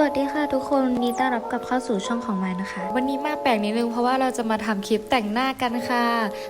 สวัสดีค่ะทุกคนนดีต้อนรับกลับเข้าสู่ช่องของมานะคะ วันนี้มาแปลกนิดนึงเพราะว่าเราจะมาทำคลิปแต่งหน้ากันค่ะ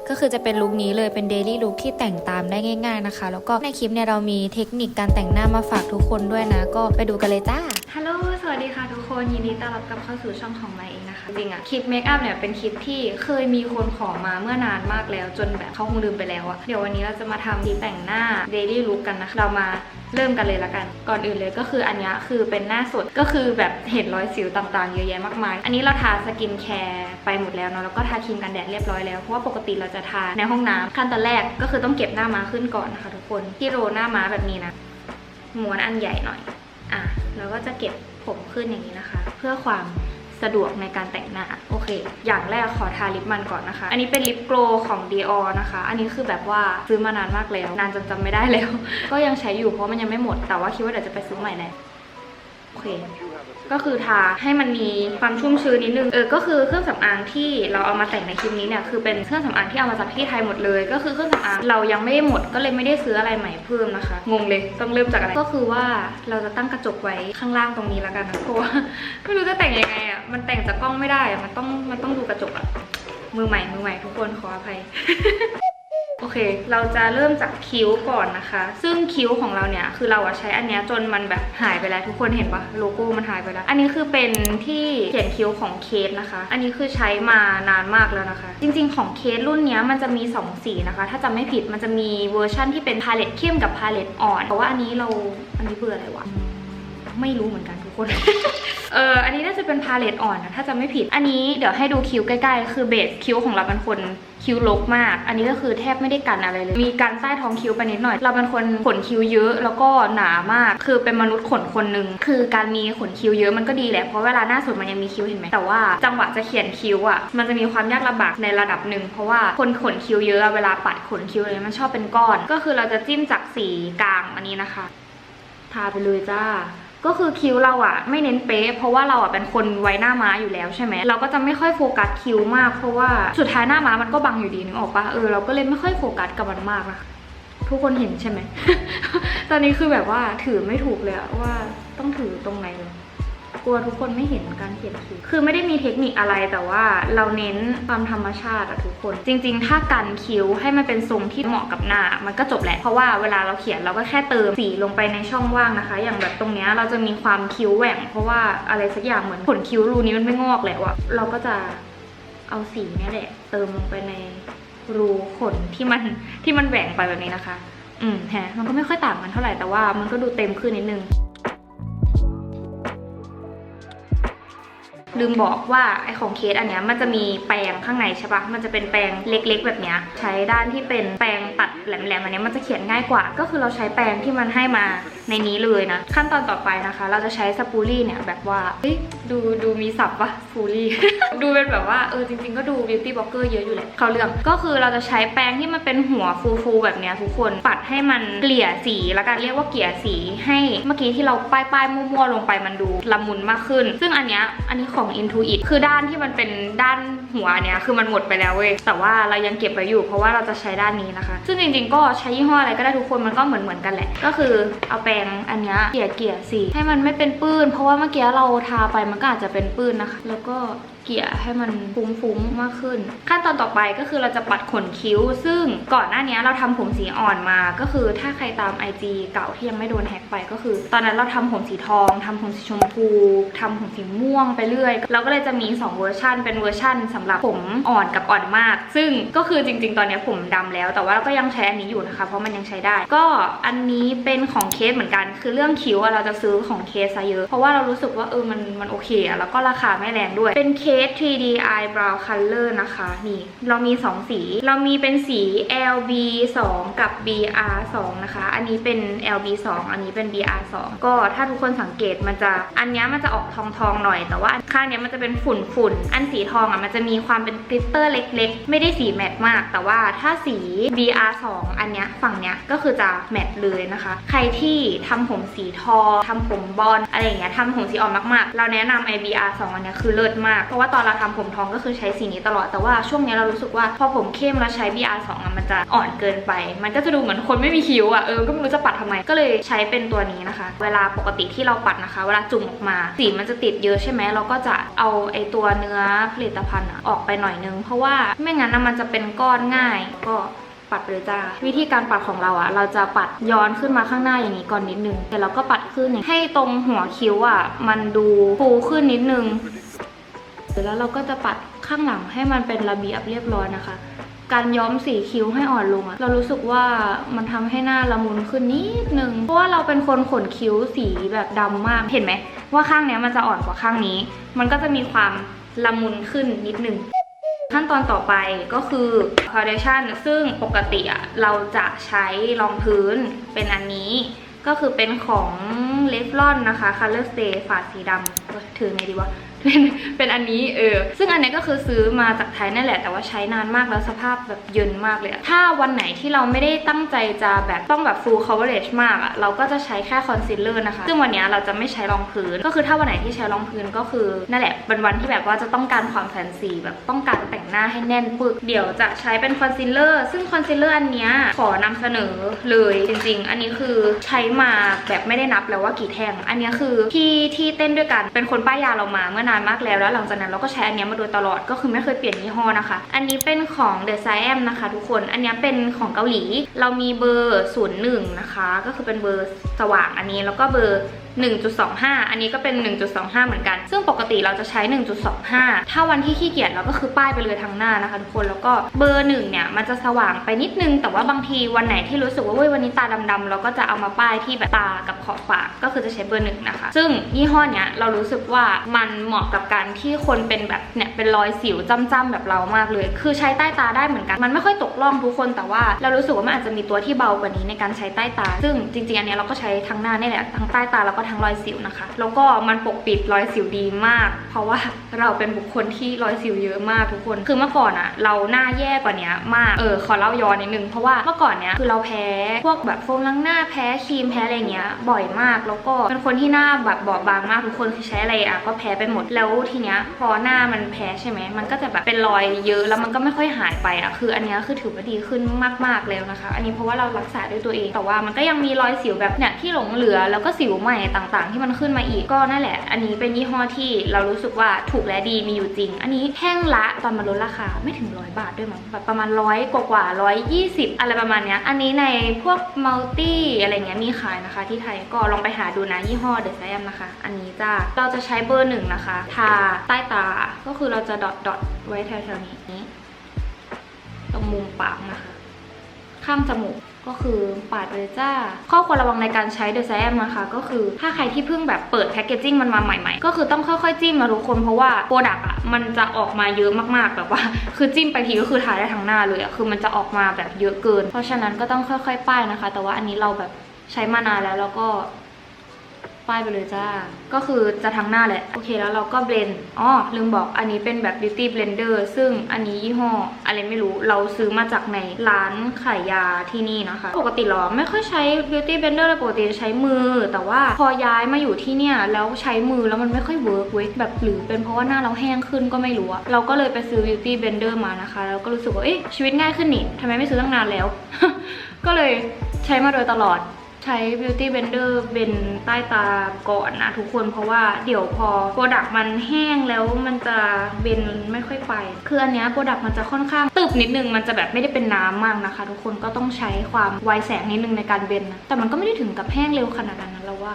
ก็คือจะเป็นลุคนี้เลยเป็นเดลี่ลุคที่แต่งตามได้ง่ายๆนะคะ แล้วก็ในคลิปเนี่ยเรามีเทคนิคการแต่งหน้ามาฝากทุกคนด้วยนะ ก็ไปดูกันเลยจ้าฮัลโหลสวัสดีค่ะทุกคนยินดีต้อนรับกลับเข้าสู่ช่องของมาเอง จริงอะคลิปเมคอัพเนี่ยเป็นคลิปที่เคยมีคนขอมาเมื่อนานมากแล้ว จนแบบเขาคงลืมไปแล้วอะเดี๋ยววันนี้เราจะมาทำคลิปแต่งหน้าเดลี่ลุคกันนะคะเรามาเริ่มกันเลยละกัน ก่อนอื่นเลยก็คืออันนี้คือเป็นหน้าสดก็คือแบบเห็นรอยสิวต่างๆ เยอะแยะมากมาย อันนี้เราทาสกินแคร์ไปหมดแล้วเนาะแล้วก็ทาครีมกันแดดเรียบร้อยแล้วเพราะว่าปกติเราจะทาในห้องน้ำขั้นตอนแรกก็คือต้องเก็บหน้าม้าขึ้นก่อนนะคะทุกคนที่โรหน้าม้าแบบนี้นะม้วนอันใหญ่หน่อยอะแล้วก็จะเก็บผมขึ้นอย่างนี้นะคะ เพื่อความ สะดวกในการแต่งหน้า โอเค อย่างแรกขอทาลิปมันก่อนนะคะ อันนี้เป็นลิปโกลของ Dior นะคะ อันนี้คือแบบว่าซื้อมานานมากแล้ว นานจนจำไม่ได้แล้ว ก็ยังใช้อยู่เพราะมันยังไม่หมด แต่ว่าคิดว่าเดี๋ยวจะไปซื้อใหม่แน่โอเค ก็คือทาให้มันมีความชุ่มชื้นนิดนึง เออ ก็คือเครื่องสำอางที่เราเอามาแต่งในคลิปนี้เนี่ยคือเป็นเครื่องสำอางที่เอามาจากที่ไทยหมดเลย ก็คือเครื่องสำอางเรายังไม่ได้หมดก็เลยไม่ได้ซื้ออะไรใหม่เพิ่มนะคะ งงเลยต้องเริ่มจากอะไร ก็คือว่าเราจะตั้งกระจกไว้ข้างล่างตรงนี้แล้วกันนะเพราะว่าไม่รู้จะแต่งยังไงอะ มันแต่งจากกล้องไม่ได้อะมันต้องมันต้องดูกระจกอะ มือใหม่มือใหม่ทุกคนขออภัย โอเค เราจะเริ่มจากคิ้วก่อนนะคะ ซึ่งคิ้วของเราเนี่ย คือเราอะใช้อันเนี้ยจนมันแบบหายไปแล้วทุกคนเห็นปะโลโก้มันหายไปแล้ว อันนี้คือเป็นที่เขียนคิ้วของเคสนะคะ อันนี้คือใช้มานานมากแล้วนะคะ จริง ๆ ของเคสรุ่นนี้มันจะมี 2 สีนะคะ ถ้าจำไม่ผิดมันจะมีเวอร์ชั่นที่เป็นพาเลตเข้มกับพาเลตอ่อน แต่ว่าอันนี้เรา อันนี้เบอร์อะไรวะ ไม่รู้เหมือนกันทุกคน เอออันนี้น่าจะเป็นพาเลตอ่อนนะถ้าจำไม่ผิด อันนี้เดี๋ยวให้ดูคิ้วใกล้ๆ คือเบสคิ้วของเราเป็นคนคิ้วลกมาก อันนี้ก็คือแทบไม่ได้กันอะไรเลย มีการใต้ท้องคิ้วไปนิดหน่อย เราเป็นคนขนคิ้วเยอะแล้วก็หนามาก คือเป็นมนุษย์ขนคนหนึ่ง คือการมีขนคิ้วเยอะมันก็ดีแหละ เพราะเวลาหน้าสุดมันยังมีคิ้วเห็นไหม แต่ว่าจังหวะจะเขียนคิ้วอะ มันจะมีความยากลำบากในระดับหนึ่ง เพราะว่าคนขนคิ้วเยอะเวลาปัดขนคิ้วอะไรมันชอบเป็นก้อน ก็คือเราจะจิ้มจากสีกลางอันนี้นะคะ ทาไปเลยจ้า ก็คือคิ้วเราอะไม่เน้นเป๊ะเพราะว่าเราอะเป็นคนไว้หน้าม้าอยู่แล้วใช่ไหมเราก็จะไม่ค่อยโฟกัสคิ้วมากเพราะว่าสุดท้ายหน้าม้ามันก็บังอยู่ดีนึกออกปะเออเราก็เลยไม่ค่อยโฟกัสกับมันมากนะทุกคนเห็นใช่ไหม ตอนนี้คือแบบว่าถือไม่ถูกเลยอะว่าต้องถือตรงไหนเลย กลัวทุกคนไม่เห็นการเขียนคิ้วคือไม่ได้มีเทคนิคอะไรแต่ว่าเราเน้นความธรรมชาติอะทุกคน จริง ๆ ถ้ากันคิ้วให้มันเป็นทรงที่เหมาะกับหน้า มันก็จบแหละเพราะว่าเวลาเราเขียนเราก็แค่เติมสีลงไปในช่องว่างนะคะ อย่างแบบตรงเนี้ยเราจะมีความคิ้วแหว่ง เพราะว่าอะไรสักอย่างเหมือนขนคิ้วรูนี้มันไม่งอกแล้วอะเราก็จะเอาสีเนี้ยแหละเติมลงไปในรูขนที่มันที่มันแหว่งไปแบบนี้นะคะ อืมแฮะมันก็ไม่ค่อยต่างกันเท่าไหร่แต่ว่ามันก็ดูเต็มขึ้นนิดนึง ลืมบอกว่าไอของเคสอันเนี้ยมันจะมีแปรงข้างในใช่ปะมันจะเป็นแปรงเล็ก ๆ แบบเนี้ยใช้ด้านที่เป็นแปรงตัดแหลมๆอันเนี้ยมันจะเขียนง่ายกว่า ก็คือเราใช้แปรงที่มันให้มาในนี้เลยนะ ขั้นตอนต่อไปนะคะ เราจะใช้สปูรี่เนี่ยแบบว่าเฮ้ย ดูดูมีศัพท์ปะฟูรี่ ดูเป็นแบบว่าเออจริง ๆ ก็ดูบิวตี้บล็อกเกอร์เยอะอยู่แหละเขาเรื่องก็คือเราจะใช้แปรงที่มันเป็นหัวฟูๆแบบเนี้ยทุกคนปัดให้มันเกลี่ยสีแล้วกันเรียกว่าเกลี่ยสีให้เมื่อกี้ที่เราป้ายๆมั่วๆลงไปมันดูละมุนมากขึ้น ซึ่งอันเนี้ยอันนี้ของ Intuit คือด้านที่มันเป็นด้านหัวเนี้ยคือมันหมดไปแล้วเว้ยแต่ว่าเรายังเก็บไว้อยู่ เพราะว่าเราจะใช้ด้านนี้นะคะ ซึ่งจริงๆก็ใช้ยี่ห้ออะไรก็ได้ทุกคนมันก็เหมือนเหมือนๆกันแหละ ก็คือเอาแปรงอันเนี้ยเกลี่ยเกลี่ยสีให้มันไม่เป็นปื้น เพราะว่าเมื่อกี้เราทาไปมันก็อาจจะเป็นปื้นนะคะ แล้วก็ เกี่ยให้มันฟุ้งๆมากขึ้น ขั้นตอนต่อไปก็คือเราจะปัดขนคิ้ว ซึ่งก่อนหน้านี้เราทำผมสีอ่อนมาก็คือถ้าใครตาม IG เก่าที่ยังไม่โดนแฮกไปก็คือ ตอนนั้นเราทำผมสีทองทำผมสีชมพูทำผมสีม่วงไปเรื่อยเราก็เลยจะมี 2 เวอร์ชันเป็นเวอร์ชันสำหรับผมอ่อนกับอ่อนมาก ซึ่งก็คือจริง ๆ ตอนนี้ผมดำแล้ว แต่ว่าเราก็ยังใช้อันนี้อยู่นะคะ เพราะมันยังใช้ได้ ก็อันนี้เป็นของเคสเหมือนกัน คือเรื่องคิ้วอะเราจะซื้อของเคสซะเยอะ เพราะว่าเรารู้สึกว่าเออมันมันโอเค แล้วก็ราคาไม่แรงด้วย เป็นเคส 3D eyebrow color นะคะ นี่ เรามี 2 สี เรามีเป็นสี LB 2 กับ BR 2นะคะ อันนี้เป็น LB 2อันนี้เป็น BR 2ก็ถ้าทุกคนสังเกตมันจะ อันนี้มันจะออกทองทองๆหน่อย แต่ว่าข้างเนี้ยมันจะเป็นฝุ่นฝุ่นๆอันสีทองอะมันจะมีความเป็นกลิตเตอร์เล็ก ๆ ไม่ได้สีแมตต์มาก แต่ว่าถ้าสี BR 2อันเนี้ยฝั่งเนี้ยก็คือจะแมตต์เลยนะคะ ใครที่ทำผมสีทองทำผมบอลอะไรอย่างเงี้ยทำผมสีอ่อนมากๆ เราแนะนำ IBR 2อันเนี้ยคือเลิศมากเพะว่าตอนเราทำผมทองก็คือใช้สีนี้ตลอด แต่ว่าช่วงนี้เรารู้สึกว่าพอผมเข้มแล้วใช้ BR 2 อะมันจะอ่อนเกินไป มันก็จะดูเหมือนคนไม่มีคิ้วอะ เออ ก็ไม่รู้จะปัดทำไม ก็เลยใช้เป็นตัวนี้นะคะ เวลาปกติที่เราปัดนะคะ เวลาจุ่มออกมา สีมันจะติดเยอะใช่ไหม เราก็จะเอาไอตัวเนื้อผลิตภัณฑ์ออกไปหน่อยนึง เพราะว่าไม่งั้นมันจะเป็นก้อนง่าย ก็ปัดไปเลยจ้าวิธีการปัดของเราอะเราจะปัดย้อนขึ้นมาข้างหน้าอย่างนี้ก่อนนิดนึงแต่เราก็ปัดขึ้นให้ตรงหัวคิ้วอะมันดูฟูขึ้นนิดนึง แล้วเราก็จะปัดข้างหลังให้มันเป็นระเบียบเรียบร้อยนะคะ การย้อมสีคิ้วให้อ่อนลงอะเรารู้สึกว่ามันทำให้หน้าละมุนขึ้นนิดนึง เพราะว่าเราเป็นคนขนคิ้วสีแบบดำมาก เห็นไหมว่าข้างเนี้ยมันจะอ่อนกว่าข้างนี้ มันก็จะมีความละมุนขึ้นนิดนึงขั้นตอนต่อไปก็คือ foundation ซึ่งปกติอะเราจะใช้รองพื้นเป็นอันนี้ก็คือเป็นของ l e v l o n นะคะ Color Stay ฝาดสีดำถือไงดีวะ เป็นเป็นอันนี้เออซึ่งอันนี้ก็คือซื้อมาจากไทยนั่นแหละ แต่ว่าใช้นานมากแล้วสภาพแบบเยินมากเลยถ้าวันไหนที่เราไม่ได้ตั้งใจจะแบบต้องแบบ full coverage มากอะเราก็จะใช้แค่ concealer นะคะ ซึ่งวันนี้เราจะไม่ใช้รองพื้น ก็คือถ้าวันไหนที่ใช้รองพื้นก็คือนั่นแหละเป็นวันที่แบบว่าจะต้องการความแฟนซีแบบต้องการแต่งหน้าให้แน่นปึกเดี๋ยวจะใช้เป็น concealer ซึ่ง concealer อันนี้ขอนำเสนอเลยจริง ๆ อันนี้คือใช้มาแบบไม่ได้นับแล้วว่ากี่แท่ง อันนี้คือพี่ที่เต้นด้วยกันเป็นคนป้ายยาเรามาเมื่อนานมากแล้วแล้ว หลังจากนั้นเราก็ใช้อันนี้มาโดยตลอดก็คือไม่เคยเปลี่ยนยี่ห้อนะคะ อันนี้เป็นของ The s i a m นะคะ ทุกคนอันนี้เป็นของเกาหลี เรามีเบอร์ 01 นะคะ ก็คือเป็นเบอร์สว่างอันนี้แล้วก็เบอร์ 1.25 อันนี้ก็เป็น 1.25 เหมือนกัน ซึ่งปกติเราจะใช้ 1.25 ถ้าวันที่ขี้เกียจเราก็คือป้ายไปเลยทางหน้านะคะทุกคน แล้วก็เบอร์หนึ่งเนี่ยมันจะสว่างไปนิดนึง แต่ว่าบางทีวันไหนที่รู้สึกว่าเว้ยวันนี้ตาดำๆเราก็จะเอามาป้ายที่แบบตากับขอบปาก ก็คือจะใช้เบอร์หนึ่งนะคะ ซึ่งยี่ห้อเนี้ยเรารู้สึกว่ามันเหมาะกับการที่คนเป็นแบบเนี่ยเป็นรอยสิวจ้ำๆแบบเรามากเลย คือใช้ใต้ตาได้เหมือนกัน มันไม่ค่อยตกล่องทุกคน แต่ว่าเรารู้สึกว่ามันอาจจะมีตัวที่เบากว่านี้ในการใช้ใต้ตา ซึ่งจริงๆอันเนี้ยเราก็ใช้ทั้งหน้านี่แหละทั้งใต้ตาแล้วก็ทั้งรอยสิวนะคะ แล้วก็มันปกปิดรอยสิวดีมาก เพราะว่าเราเป็นบุคคลที่รอยสิวเยอะมากทุกคน คือเมื่อก่อนอะเราหน้าแย่กว่านี้มาก เออขอเล่าย้อนนิดนึง เพราะว่าเมื่อก่อนเนี้ยคือเราแพ้พวกแบบโฟมล้างหน้าแพ้ครีมแพ้อะไรเงี้ยบ่อยมาก แล้วก็เป็นคนที่หน้าแบบบอบบางมากทุกคนคือใช้อะไรอะก็แพ้ไปหมด แล้วทีเนี้ยพอหน้ามันแพ้ใช่ไหมมันก็จะแบบเป็นรอยเยอะแล้วมันก็ไม่ค่อยหายไปอะคืออันเนี้ยคือถือว่าดีขึ้นมากๆแล้วนะคะ อันนี้เพราะว่าเรารักษาด้วยตัวเอง แต่ว่ามันก็ยังมีรอยสิวแบบเนี่ยที่หลงเหลือแล้วก็สิวใหม่ต่างๆ ที่มันขึ้นมาอีกก็นั่นแหละ อันนี้เป็นยี่ห้อที่เรารู้สึกว่าถูกและดีมีอยู่จริง อันนี้แท่งละตอนมาลดราคาไม่ถึงร้อยบาทด้วยมั้งแบบประมาณร้อยกว่าร้อยยี่สิบอะไรประมาณเนี้ยอันนี้ในพวกมัลตี้อะไรเงี้ยมีขายนะคะที่ไทยก็ลองไปหาดูนะยี่ห้อเดอะไซมนะคะ อันนี้จ้าเราจะใช้เบอร์หนึ่งนะคะ ทาใต้ตาก็คือเราจะดอทดอทไว้แถวๆนี้ตรงมุมปากนะคะ ข้างจมูก ก็คือปาดไปเลยจ้า ข้อควรระวังในการใช้เดอะไซแอมนะคะก็คือถ้าใครที่เพิ่งแบบเปิดแพคเกจจิ้งมันมาใหม่ๆ ก็คือต้องค่อยๆจิ้มนะทุกคนเพราะว่าโปรดักต์อะมันจะออกมาเยอะมากๆแบบว่า คือจิ้มไปทีก็คือทาได้ทั้งหน้าเลยอะคือมันจะออกมาแบบเยอะเกิน เพราะฉะนั้นก็ต้องค่อยๆป้ายนะคะ แต่ว่าอันนี้เราแบบใช้มานานแล้วแล้วก็ ป้ายไปเลยจ้า ก็คือจะทั้งหน้าแหละ โอเคแล้วเราก็เบลนด์อ๋อลืมบอกอันนี้เป็นแบบ beauty blender ซึ่งอันนี้ยี่ห้อ อะไรไม่รู้เราซื้อมาจากในร้านขายยาที่นี่นะคะ ปกติเราไม่ค่อยใช้ beauty blender เลยปกติจะใช้มือ แต่ว่าพอย้ายมาอยู่ที่เนี่ยแล้วใช้มือแล้วมันไม่ค่อยเวิร์กเว้ยแบบหรือเป็นเพราะว่าหน้าเราแห้งขึ้นก็ไม่รู้อะเราก็เลยไปซื้อ beauty blender มานะคะแล้วก็รู้สึกว่าเอ๊ะชีวิตง่ายขึ้นนี่ทำไมไม่ซื้อตั้งนานแล้ว ก็เลยใช้มาโดยตลอด ช้ beauty blender เป็นใต้ตาก่อนนะทุกคนเพราะว่าเดี๋ยวพอโปรดักต์มันแห้งแล้วมันจะเบนไม่ค่อยไป คืออันเนี้ยโปรดักต์มันจะค่อนข้างตึบนิดนึงมันจะแบบไม่ได้เป็นน้ำมากนะคะ ทุกคนก็ต้องใช้ความไวแสงนิดนึงในการเบนนะแต่มันก็ไม่ได้ถึงกับแห้งเร็วขนาดนั้นเราว่า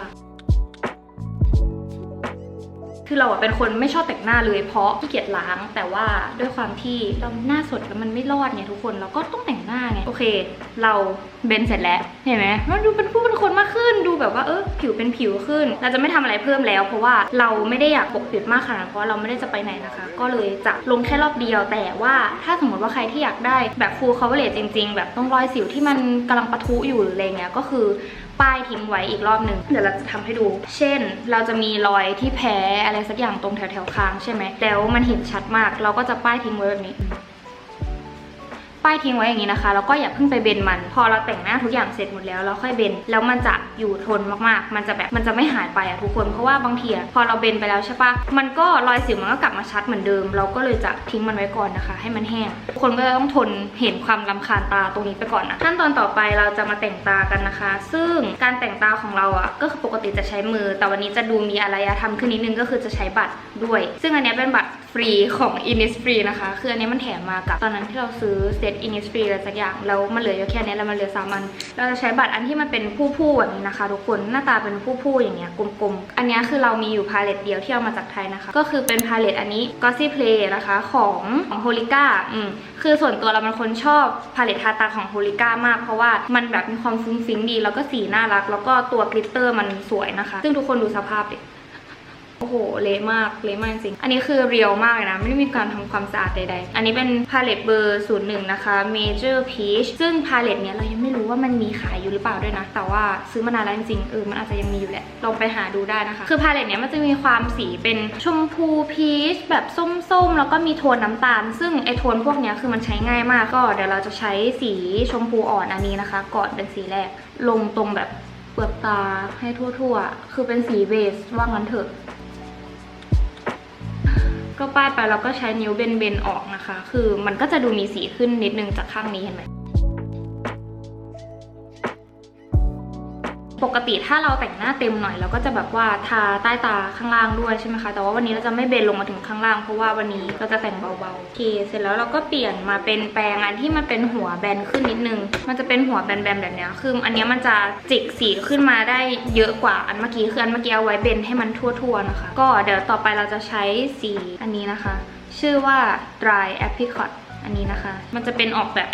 คือเราอะเป็นคนไม่ชอบแต่งหน้าเลยเพราะขี้เกียจล้าง แต่ว่าด้วยความที่เราหน้าสดแล้วมันไม่รอดไงทุกคนเราก็ต้องแต่งหน้าไงโอเค เราเบนเสร็จแล้วเห็นไหมมันดูเป็นผู้เป็นคนมากขึ้นดูแบบว่าเออผิวเป็นผิวขึ้น เราจะไม่ทำอะไรเพิ่มแล้ว เพราะว่าเราไม่ได้อยากปกปิดมากขนาดนั้นเพราะเราไม่ได้จะไปไหนนะคะ ก็เลยจะลงแค่รอบเดียวแต่ว่าถ้าสมมติว่าใครที่อยากได้แบบ full coverage จริง ๆ แบบต้องรอยสิวที่มันกำลังปะทุอยู่หรืออะไรเงี้ยก็คือ ป้ายทิ้งไว้อีกรอบหนึ่งเดี๋ยวเราจะทำให้ดู เช่น เราจะมีรอยที่แพ้อะไรสักอย่างตรงแถวๆคางใช่ไหมแล้วมันเห็นชัดมาก เราก็จะป้ายทิ้งไว้แบบนี้ ป้ายทิ้งไว้อย่างนี้นะคะ แล้วก็อย่าเพิ่งไปเบนมัน พอเราแต่งหน้าทุกอย่างเสร็จหมดแล้วเราค่อยเบน แล้วมันจะอยู่ทนมากๆ มันจะแบบมันจะไม่หายไปอะทุกคน เพราะว่าบางทีอะพอเราเบนไปแล้วใช่ปะมันก็รอยสิวมันก็กลับมาชัดเหมือนเดิม เราก็เลยจะทิ้งมันไว้ก่อนนะคะ ให้มันแห้ง ทุกคนก็จะต้องทนเห็นความลำคาญตาตรงนี้ไปก่อนนะขั้นตอนต่อไปเราจะมาแต่งตากันนะคะ ซึ่งการแต่งตาของเราอะก็คือปกติจะใช้มือ แต่วันนี้จะดูมีอารยธรรมขึ้นนิดนึงก็คือจะใช้บัตรด้วย ซึ่งอันนี้เป็นบัตร ฟรีของ Innisfree นะคะ คืออันนี้มันแถมมากับ ตอนนั้นที่เราซื้อเซต Innisfree อะไรสักอย่าง แล้วมันเหลือแค่นี้แล้วมันเหลือสามอัน เราจะใช้บัตรอันที่มันเป็นผู้ๆแบบนี้นะคะ ทุกคนหน้าตาเป็นผู้ๆอย่างเงี้ยกลมๆ อันนี้คือเรามีอยู่พาเลตเดียวที่เอามาจากไทยนะคะ ก็คือเป็นพาเลตอันนี้ Glossy Play นะคะของของ Holika อืมคือส่วนตัวเราเป็นคนชอบพาเลตทาตาของ Holika มาก เพราะว่ามันแบบมีความฟุ้งฟิ้งดี แล้วก็สีน่ารัก แล้วก็ตัวกลิตเตอร์มันสวยนะคะ ซึ่งทุกคนดูสภาพดิ อ้โหเละมากเละมากจริง อันนี้คือเรียวมากเลยนะ ไม่ได้มีการทำความสะอาดใดๆ อันนี้เป็นพาเลตเบอร์01นย์หนึ่งนะคะ Major Peach ซึ่งพาเลตเนี้ยเรายังไม่รู้ว่ามันมีขายอยู่หรือเปล่าด้วยนะ แต่ว่าซื้อมานานแล้วจริงๆเออมันอาจจะยังมีอยู่แหละลองไปหาดูได้นะคะ คือพาเลตเนี้ยมันจะมีความสีเป็นชมพูพีชแบบส้มๆ แล้วก็มีโทนน้ำตาล ซึ่งไอโทนพวกเนี้ยคือมันใช้ง่ายมากก็เดี๋ยวเราจะใช้สีชมพูอ่อนอันนี้นะคะก่อนเป็นสีแรกลงตรงแบบเปลือกตาให้ทั่วๆ คือเป็นสีเบสว่างั้นเถอะ ก็ป้ายไปแล้วก็ใช้นิ้วเบนเบนๆออกนะคะ คือมันก็จะดูมีสีขึ้นนิดนึงจากข้างนี้เห็นไหม ปกติถ้าเราแต่งหน้าเต็มหน่อยเราก็จะแบบว่าทาใต้ตาข้างล่างด้วยใช่ไหมคะ แต่ว่าวันนี้เราจะไม่เบนลงมาถึงข้างล่างเพราะว่าวันนี้เราจะแต่งเบาๆโอเคเสร็จแล้วเราก็เปลี่ยนมาเป็นแปรงอันที่มันเป็นหัวแบนขึ้นนิดนึง มันจะเป็นหัวแบนๆแบบเนี้ยคืออันนี้มันจะจิกสีขึ้นมาได้เยอะกว่าอันเมื่อกี้คืออันเมื่อกี้เอาไว้เบนให้มันทั่วๆนะคะ ก็เดี๋ยวต่อไปเราจะใช้สีอันนี้นะคะ ชื่อว่า dry apricot อันนี้นะคะ มันจะเป็นออกแบบ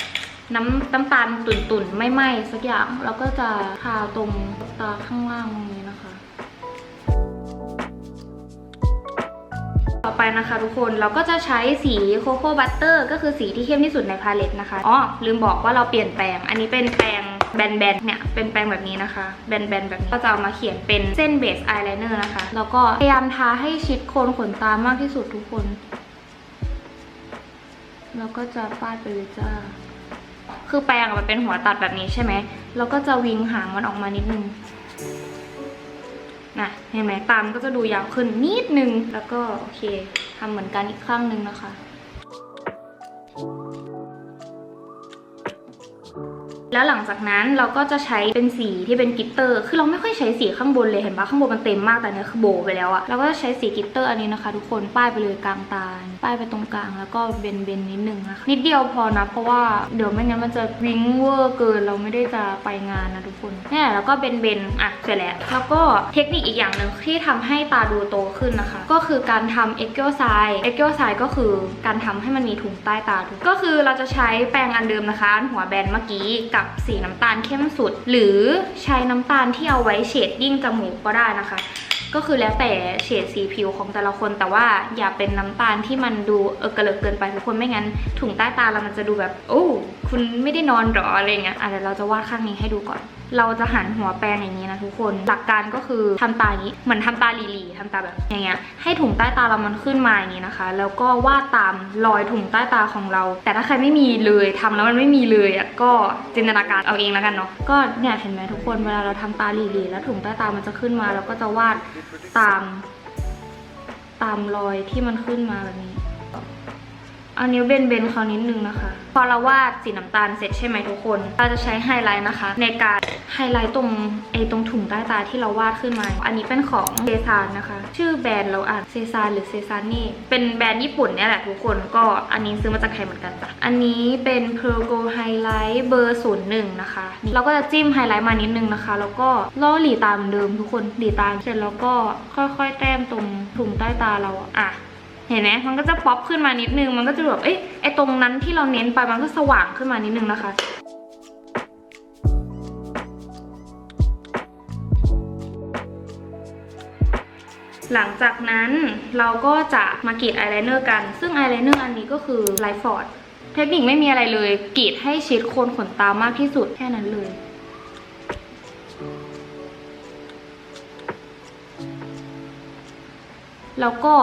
น้ำน้ำตาลตุ่นๆไม่ไหม้สักอย่าง แล้วก็จะทาตรงตาข้างล่างตรงนี้นะคะ ต่อไปนะคะทุกคนเราก็จะใช้สีโคโค่บัตเตอร์ก็คือสีที่เข้มที่สุดในพาเลตนะคะอ๋อลืมบอกว่าเราเปลี่ยนแปลง อันนี้เป็นแปรงแบนๆ เนี่ย เป็นแปรงแบบนี้นะคะ แบนๆ แบบนี้ก็จะเอามาเขียนเป็นเส้นเบสอายไลเนอร์นะคะ แล้วก็พยายามทาให้ชิดโคนขนตามากที่สุดทุกคน แล้วก็จะฟาดไปเลยจ้า คือแปรงอะมันเป็นหัวตัดแบบนี้ใช่ไหมแล้วก็จะวิงหางมันออกมานิดนึงนะเห็นไหมตามก็จะดูยาวขึ้นนิดนึง แล้วก็โอเคทำเหมือนกันอีกข้างหนึ่งนะคะ แล้วหลังจากนั้นเราก็จะใช้เป็นสีที่เป็นกิตเตอร์ คือเราไม่ค่อยใช้สีข้างบนเลยเห็นปะข้างบนมันเต็มมากแต่เนี้ยคือโบไปแล้วอะเราก็จะใช้สีกิตเตอร์อันนี้นะคะ ทุกคนป้ายไปเลยกลางตา ป้ายไปตรงกลางแล้วก็เบนเบนนิดนึงนะคะนิดเดียวพอนะเพราะว่าเดี๋ยวไม่งั้นมันจะวิงเวอร์เกินเราไม่ได้จะไปงานนะทุกคนนี่แล้วก็เบนเบนอะเสร็จแล้วแล้วก็เทคนิคอีกอย่างหนึ่งที่ทำให้ตาดูโตขึ้นนะคะ ก็คือการทำเอ็กเกิลไซเอ็กเกิลไซก็คือการทำให้มันมีถุงใต้ตาทุกก็คือเราจะใช้แปรงอันเดิมนะคะ หัวแบนเมื่อกี้กับสีน้ำตาลเข้มสุด หรือใช้น้ำตาลที่เอาไว้เฉดยิ่งจมูกก็ได้นะคะ ก็คือแล้วแต่เฉดสีผิวของแต่ละคน แต่ว่าอย่าเป็นน้ำตาลที่มันดูเออกระเลิกเกินไปทุกคนไม่งั้นถุงใต้ตาเรามันจะดูแบบ โอ้คุณไม่ได้นอนหรออะไรเงี้ยอะเดี๋ยวเราจะวาดข้างนี้ให้ดูก่อน เราจะหันหัวแปรงอย่างนี้นะทุกคน หลักการก็คือทำตาอย่างนี้ เหมือนทำตาหลีๆทำตาแบบอย่างเงี้ย ให้ถุงใต้ตาเรามันขึ้นมาอย่างนี้นะคะ แล้วก็วาดตามรอยถุงใต้ตาของเรา แต่ถ้าใครไม่มีเลยทำแล้วมันไม่มีเลยอะก็จินตนาการเอาเองแล้วกันเนาะ ก็เนี่ยเห็นไหมทุกคน เวลาเราทำตาหลีๆแล้วถุงใต้ตามันจะขึ้นมาแล้วก็จะวาดตาม ตามรอยที่มันขึ้นมาแบบนี้ เอานิ้วเบนเบนเขานิดนึงนะคะ พอเราวาดสีน้ำตาลเสร็จใช่ไหมทุกคน เราจะใช้ไฮไลท์นะคะ ในการไฮไลท์ตรงไอตรงถุงใต้ตาที่เราวาดขึ้นมา อันนี้เป็นของเซซานนะคะ ชื่อแบรนด์เราอ่านเซซานหรือเซซานนี่ เป็นแบรนด์ญี่ปุ่นเนี่ยแหละทุกคน ก็อันนี้ซื้อมาจากไทยเหมือนกันจ้ะ อันนี้เป็น Pearl Gold Highlight เบอร์01นะคะนี่เราก็จะจิ้มไฮไลท์มานิดนึงนะคะ แล้วก็ล่อหลีตาเหมือนเดิมทุกคน หลีตาเสร็จแล้วก็ค่อยๆ แต้มตรงถุงใต้ตาเราอะอะ เห็นไหมมันก็จะป๊อปขึ้นมานิดนึง มันก็จะแบบเอ้ยไอตรงนั้นที่เราเน้นไปมันก็สว่างขึ้นมานิดนึงนะคะหลังจากนั้นเราก็จะมากรีดอายไลเนอร์กัน ซึ่งอายไลเนอร์อันนี้ก็คือไลฟ์ฟอร์ด เทคนิคไม่มีอะไรเลยกรีดให้ชิดโคนขนตามากที่สุดแค่นั้นเลย แล้วก็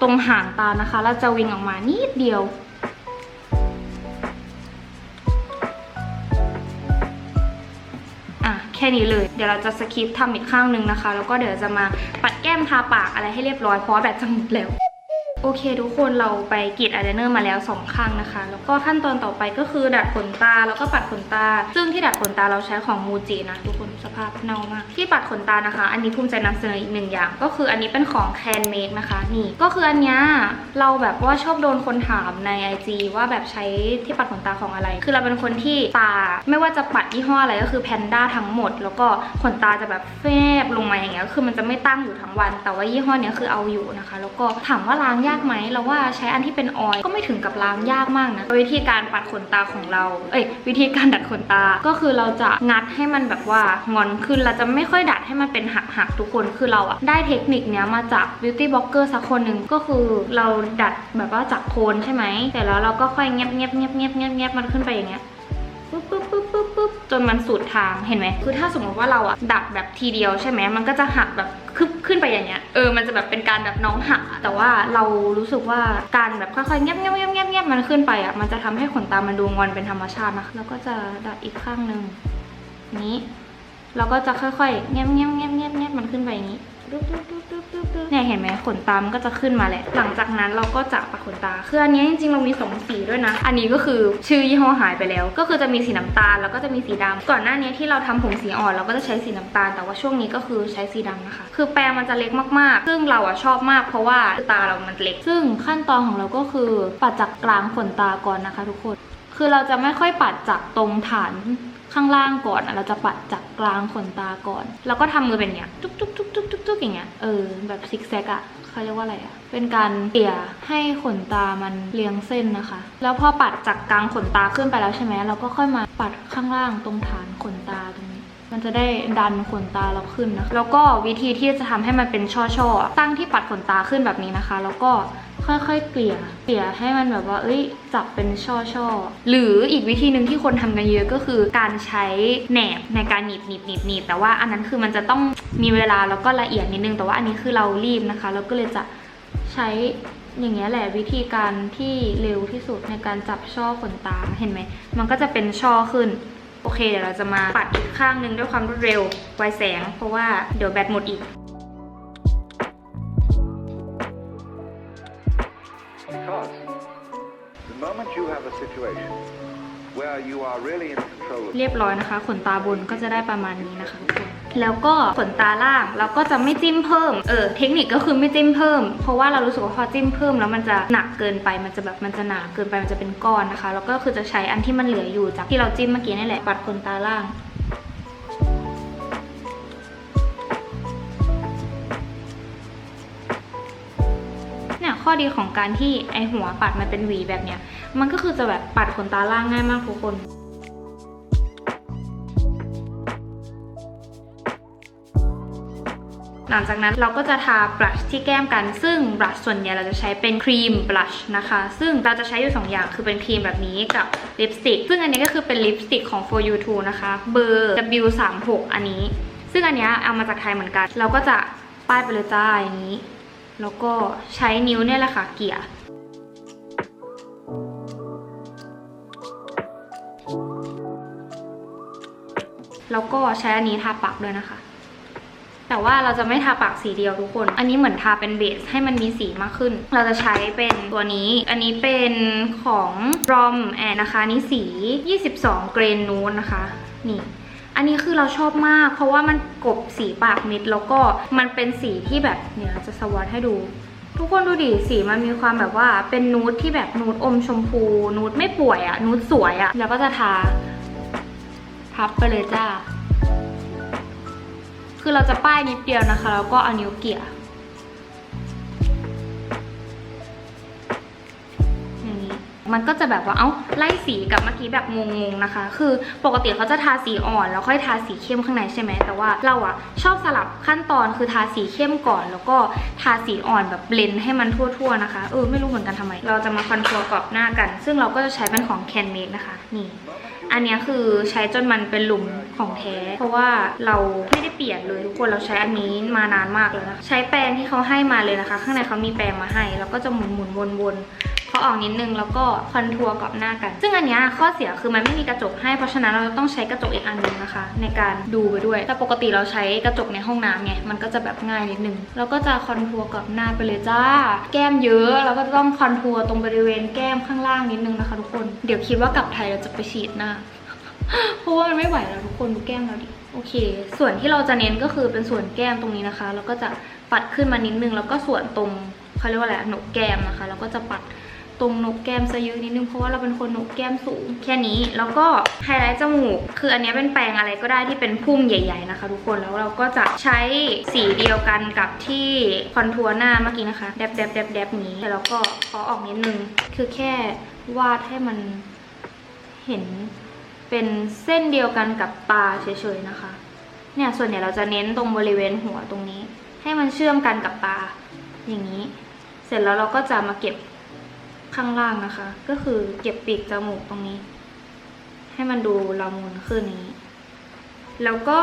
ตรงหางตานะคะ เราจะวิงออกมานิดเดียว อะแค่นี้เลย เดี๋ยวเราจะสกิปทำอีกข้างหนึ่งนะคะ แล้วก็เดี๋ยวจะมาปัดแก้มทาปากอะไรให้เรียบร้อยเพราะแบบจะหมดแล้ว โอเคทุกคนเราไปกรีดอายไลเนอร์มาแล้วสองข้างนะคะ แล้วก็ขั้นตอนต่อไปก็คือดัดขนตาแล้วก็ปัดขนตา ซึ่งที่ดัดขนตาเราใช้ของมูจินะทุกคนสภาพเน่ามาก ที่ปัดขนตานะคะ อันนี้ภูมิใจนำเสนออีกหนึ่งอย่าง ก็คืออันนี้เป็นของแคนเมดนะคะนี่ก็คืออันเนี้ยเราแบบว่าชอบโดนคนถามใน IG ว่าแบบใช้ที่ปัดขนตาของอะไร คือเราเป็นคนที่ตาไม่ว่าจะปัดยี่ห้ออะไรก็คือแพนด้าทั้งหมด แล้วก็ขนตาจะแบบแฟบลงมาอย่างเงี้ยคือมันจะไม่ตั้งอยู่ทั้งวัน แต่ว่ายี่ห้อเนี้ยคือเอาอยู่นะคะ แล้วก็ถามว่าล้างยากไหมเราว่าใช้อันที่เป็นออยก็ไม่ถึงกับล้างยากมากนะวิธีการปัดขนตาของเรา เอ้ยวิธีการดัดขนตาก็คือเราจะงัดให้มันแบบว่างอนขึ้นเราจะไม่ค่อยดัดให้มันเป็นหักๆทุกคนคือเราอะได้เทคนิคเนี้ยมาจาก beauty blogger สักคนหนึ่งก็คือเราดัดแบบว่าจากโคนใช่ไหมแต่แล้วเราก็ค่อยเงียบเงียบเงียบเงียบเงียบเงียบมันขึ้นไปอย่างเงี้ยปุ๊บปุ๊บ ปุ๊บปุ๊บจนมันสุดทางเห็นไหมคือถ้าสมมติว่าเราอะดัดแบบทีเดียวใช่ไหมมันก็จะหักแบบคึบขึ้นไปอย่างเงี้ยเออมันจะแบบเป็นการแบบน้องหักแต่ว่าเรารู้สึกว่าการแบบค่อยๆเงียบเงียบเงียบเงียบเงียบมันขึ้นไปอะมันจะทำให้ขนตามันดูงอนเป็นธรรมชาตินะแล้วก็จะดัดอีกข้างหนึ่งนี้เราก็จะค่อยๆเงียบเงียบเงียบเงียบเงียบมันขึ้นไปอย่างนี้ ดุ๊บดุ๊บดุ๊บดุ๊บดุ๊บดุ๊บเนี่ยเห็นไหมขนตามันก็จะขึ้นมาแหละ หลังจากนั้นเราก็จะปัดขนตา คืออันนี้จริงๆเรามีสองสีด้วยนะ อันนี้ก็คือชื่อยี่ห้อหายไปแล้ว ก็คือจะมีสีน้ำตาลแล้วก็จะมีสีดำก่อนหน้านี้ที่เราทำผมสีอ่อนเราก็จะใช้สีน้ำตาล แต่ว่าช่วงนี้ก็คือใช้สีดำนะคะ คือแปรงมันจะเล็กมากๆ ซึ่งเราอะชอบมาก เพราะว่าตาเรามันเล็ก ซึ่งขั้นตอนของเราก็คือปัดจากกลางขนตาก่อนนะคะ ทุกคน คือเราจะไม่ค่อยปัดจากตรงฐาน ข้างล่างก่อนอะเราจะปัดจากกลางขนตาก่อน แล้วก็ทำมือเป็นอย่างเนี้ยตุ๊กจุ๊กจุ๊กจุ๊กจุ๊กตุ๊กอย่างเงี้ยเออแบบซิกแซกอะเขาเรียกว่าอะไรอะเป็นการเกลี่ยให้ขนตามันเรียงเส้นนะคะ แล้วพอปัดจากกลางขนตาขึ้นไปแล้วใช่ไหม เราก็ค่อยมาปัดข้างล่างตรงฐานขนตาตรงนี้ มันจะได้ดันขนตาเราขึ้นนะแล้วก็วิธีที่จะทำให้มันเป็นช่อๆอตั้งที่ปัดขนตาขึ้นแบบนี้นะคะ แล้วก็ค่อยๆเกลี่ย เกลี่ยให้มันแบบว่า เอ้ย จับเป็นช่อๆ หรืออีกวิธีหนึ่งที่คนทำกันเยอะก็คือการใช้แหนบในการหนีบหนีบหนีบหนีบแต่ว่าอันนั้นคือมันจะต้องมีเวลาแล้วก็ละเอียดนิดนึง แต่ว่าอันนี้คือเรารีบนะคะแล้วก็เลยจะใช้อย่างเงี้ยแหละวิธีการที่เร็วที่สุดในการจับช่อขนตา เห็นไหม มันก็จะเป็นช่อขึ้น โอเคเดี๋ยวเราจะมาปัดอีกข้างหนึ่งด้วยความรวดเร็วไวแสง เพราะว่าเดี๋ยวแบตหมดอีก Because the moment you have a situation where you are really in control of เรียบร้อยนะคะ ขนตาบนก็จะได้ประมาณนี้นะคะทุกคน แล้วก็ขนตาล่างเราก็จะไม่จิ้มเพิ่ม เออเทคนิคก็คือไม่จิ้มเพิ่ม เพราะว่าเรารู้สึกว่าพอจิ้มเพิ่มแล้วมันจะหนักเกินไป มันจะแบบมันจะหนาเกินไป มันจะเป็นก้อนนะคะ แล้วก็คือจะใช้อันที่มันเหลืออยู่จากที่เราจิ้มเมื่อกี้นี่แหละปัดขนตาล่างเนี่ยข้อดีของการที่ไอหัวปัดมันเป็นหวีแบบเนี้ย มันก็คือจะแบบปัดขนตาล่างง่ายมากทุกคน หลังจากนั้นเราก็จะทาบลัชที่แก้มกัน ซึ่งบลัชส่วนใหญ่เราจะใช้เป็นครีมบลัชนะคะ ซึ่งเราจะใช้อยู่ 2 อย่างคือเป็นครีมแบบนี้กับลิปสติก ซึ่งอันนี้ก็คือเป็นลิปสติกของ For You Too นะคะ เบอร์ W36 อันนี้ ซึ่งอันนี้เอามาจากไทยเหมือนกัน เราก็จะป้ายไปเลยจ้าอย่างนี้ แล้วก็ใช้นิ้วเนี่ยแหละค่ะเกี่ยแล้วก็ใช้อันนี้ทาปากด้วยนะคะ แต่ว่าเราจะไม่ทาปากสีเดียวทุกคน อันนี้เหมือนทาเป็นเบสให้มันมีสีมากขึ้น เราจะใช้เป็นตัวนี้ อันนี้เป็นของ Rom แอนนะคะนี่สี 22 เกรนนูนนะคะ นี่อันนี้คือเราชอบมาก เพราะว่ามันกบสีปากมิดแล้วก็มันเป็นสีที่แบบเนี่ยจะสวอตให้ดู ทุกคนดูดิสีมันมีความแบบว่าเป็นนูดที่แบบนูดอมชมพู นูดไม่ป่วยอะนูดสวยอะแล้วก็จะทา พับไปเลยจ้า คือเราจะป้ายนิดเดียวนะคะ แล้วก็เอานิ้วเกี่ย มันก็จะแบบว่า เอ้า ไล่สีกับเมื่อกี้แบบงงๆนะคะ คือปกติเขาจะทาสีอ่อนแล้วค่อยทาสีเข้มข้างในใช่ไหม แต่ว่าเราอะชอบสลับขั้นตอนคือทาสีเข้มก่อน แล้วก็ทาสีอ่อนแบบเบลนให้มันทั่วๆนะคะ เออ ไม่รู้เหมือนกันทำไม เราจะมาคอนทัวร์กรอบหน้ากัน ซึ่งเราก็จะใช้เป็นของ Can Make นะคะ นี่ อันนี้คือใช้จนมันเป็นหลุมของแท้ เพราะว่าเราไม่ได้เปลี่ยนเลยทุกคนเราใช้อันนี้มานานมากแล้วนะ ใช้แปรงที่เขาให้มาเลยนะคะ ข้างในเขามีแปรงมาให้ แล้วก็จะหมุนหมุนวนวนๆ เขาออกนิดนึงแล้วก็คอนทัวร์กรอบหน้ากัน ซึ่งอันนี้ข้อเสียคือมันไม่มีกระจกให้เพราะฉะนั้นเราต้องใช้กระจกอีกอันนึงนะคะ ในการดูไปด้วย แต่ปกติเราใช้กระจกในห้องน้ำไงมันก็จะแบบง่ายนิดนึงแล้วก็จะคอนทัวร์กรอบหน้าไปเลยจ้า แก้มเยอะแล้วก็ต้องคอนทัวร์ตรงบริเวณแก้มข้างล่างนิดนึงนะคะทุกคนเดี๋ยวคิดว่ากลับไทยเราจะไปฉีดหน้าเพราะว่ามันไม่ไหวแล้วทุกคนดูแก้มเราดิโอเค ส่วนที่เราจะเน้นก็คือเป็นส่วนแก้มตรงนี้นะคะ แล้วก็จะปัดขึ้นมานิดนึง แล้วก็ส่วนตรงเขาเรียกว่าอะไรหนกแก้มนะคะ แล้วก็จะปัด ตรงนกแก้มซะเยอะนิดนึงเพราะว่าเราเป็นคนนกแก้มสูง แค่นี้แล้วก็ไฮไลท์จมูก คืออันนี้เป็นแปรงอะไรก็ได้ที่เป็นพุ่มใหญ่ ๆ นะคะ ทุกคนแล้วเราก็จะใช้สีเดียวกันกับที่คอนทัวร์หน้าเมื่อกี้นะคะแดบแดบแดบแดบนี้แล้วก็ขอออกนิดนึง คือแค่วาดให้มันเห็นเป็นเส้นเดียวกันกับตาเฉยๆนะคะ เนี่ยส่วนใหญ่เราจะเน้นตรงบริเวณหัวตรงนี้ ให้มันเชื่อมกันกับตาอย่างนี้ เสร็จแล้วเราก็จะมาเก็บ ข้างล่างนะคะ ก็คือเก็บปีกจมูกตรงนี้ ให้มันดูละมุนขึ้นนี้ แล้วก็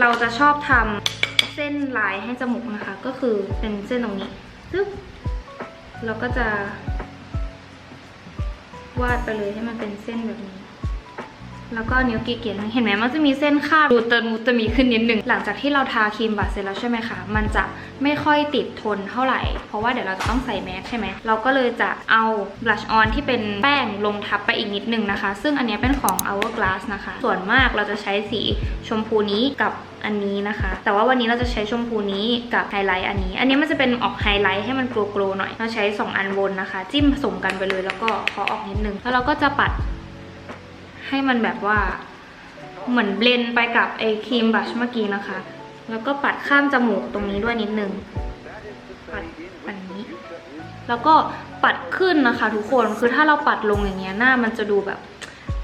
เราจะชอบทำเส้นลายให้จมูกนะคะ ก็คือเป็นเส้นตรงนี้ซึบเราก็จะ วาดไปเลยให้มันเป็นเส้นแบบนี้ แล้วก็นิ้วกี้เกียนเห็นไหมมันจะมีเส้นคาดรูเตอร์มูตะมีขึ้นนิดหนึ่งหลังจากที่เราทาครีมบัตเสร็จแล้วใช่ไหมคะมันจะไม่ค่อยติดทนเท่าไหร่ เพราะว่าเดี๋ยวเราจะต้องใส่แมสใช่ไหมเราก็เลยจะเอาบลัชออนที่เป็นแป้งลงทับไปอีกนิดนึงนะคะ ซึ่งอันนี้เป็นของ Hourglass นะคะ ส่วนมากเราจะใช้สีชมพูนี้กับอันนี้นะคะ แต่ว่าวันนี้เราจะใช้ชมพูนี้กับไฮไลท์อันนี้ อันนี้มันจะเป็นออกไฮไลท์ให้มันโกลๆหน่อยเราใช้สองอันบนนะคะ จิ้มผสมกันไปเลยแล้วก็เคาะออกนิดนึงแล้วเราก็จะปัด ให้มันแบบว่าเหมือนเบลนไปกับไอครีมบัชเมื่อกี้นะคะ แล้วก็ปัดข้ามจมูกตรงนี้ด้วยนิดนึง ปัดปัดนี้ แล้วก็ปัดขึ้นนะคะ ทุกคน คือถ้าเราปัดลงอย่างเงี้ยหน้ามันจะดูแบบ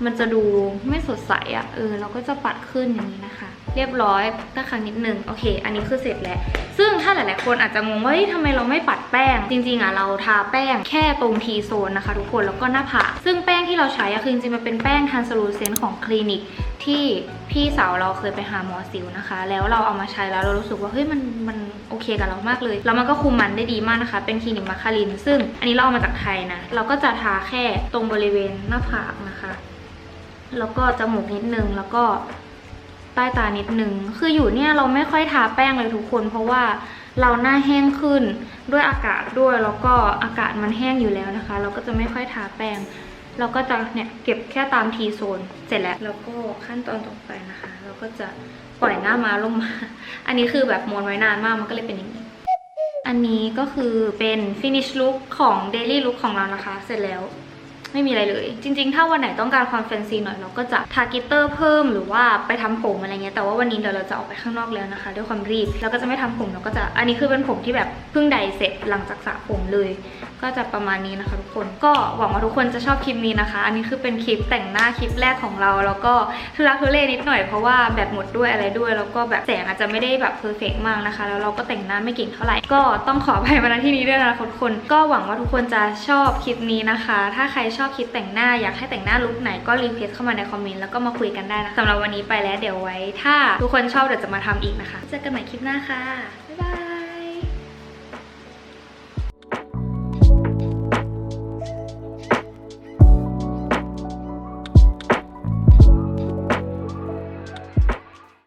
มันจะดูไม่สดใสอะ่ะ เออ เราก็จะปัดขึ้นอย่างนี้นะคะ เรียบร้อยตะครั้งนิดนึงโอเค อันนี้คือเสร็จแล้ว ซึ่งถ้าหลาย ๆ คนอาจจะงงว่าทำไมเราไม่ปัดแป้ง จริง ๆ อะเราทาแป้งแค่ตรงทีโซนนะคะทุกคนแล้วก็หน้าผากซึ่งแป้งที่เราใช้อะคือจริง ๆ มันเป็นแป้งทันสลูเซนของคลินิกที่พี่สาวเราเคยไปหาหมอสิวนะคะ แล้วเราเอามาใช้แล้วเรารู้สึกว่าเฮ้ยมันมันโอเคกับเรามากเลย แล้วมันก็คุมมันได้ดีมากนะคะ เป็นคลินิกมาคาริน ซึ่งอันนี้เราเอามาจากไทยนะ เราก็จะทาแค่ตรงบริเวณหน้าผากนะคะ แล้วก็จมูกนิดนึงแล้วก็ ใต้ตานิดนึง คืออยู่เนี่ยเราไม่ค่อยทาแป้งเลยทุกคน เพราะว่าเราหน้าแห้งขึ้นด้วยอากาศด้วยแล้วก็อากาศมันแห้งอยู่แล้วนะคะ เราก็จะไม่ค่อยทาแป้ง เราก็จะเนี่ยเก็บแค่ตามทีโซน เสร็จแล้วแล้วก็ขั้นตอนต่อไปนะคะ เราก็จะปล่อยหน้ามาลงมา อันนี้คือแบบมวนไว้นานมากมันก็เลยเป็นอย่างนี้อันนี้ก็คือเป็น finish look ของ daily look ของเรานะคะ เสร็จแล้ว ไม่มีอะไรเลย จริง ๆ ถ้าวันไหนต้องการความแฟนซีหน่อยเราก็จะทากิเตอร์เพิ่มหรือว่าไปทำผมอะไรเงี้ยแต่ว่าวันนี้เดี๋ยวเราจะออกไปข้างนอกแล้วนะคะ ด้วยความรีบแล้วก็จะไม่ทำผมเราก็จะอันนี้คือเป็นผมที่แบบเพิ่งไดเสร็จหลังจากสระผมเลย ก็จะประมาณนี้นะคะทุกคนก็หวังว่าทุกคนจะชอบคลิปนี้นะคะ อันนี้คือเป็นคลิปแต่งหน้าคลิปแรกของเรา แล้วก็ทุลักทุเลนิดหน่อยเพราะว่าแบตหมดด้วยอะไรด้วย แล้วก็แบบแสงอาจจะไม่ได้แบบเพอร์เฟกมากนะคะ แล้วเราก็แต่งหน้าไม่เก่งเท่าไหร่ก็ต้องขออภัยมาณที่นี้ด้วยนะคะทุกคน ก็หวังว่าทุกคนจะชอบคลิปนี้นะคะ ถ้าใครชอบคลิปแต่งหน้าอยากให้แต่งหน้าลุคไหนก็รีเควสเข้ามาในคอมเมนต์แล้วก็มาคุยกันได้นะสำหรับวันนี้ไปแล้วเดี๋ยวไว้ ถ้าทุกคนชอบเดี๋ยวจะมาทำอีกนะคะ เจอกันใหม่คลิปหน้าค่ะ บ๊ายบาย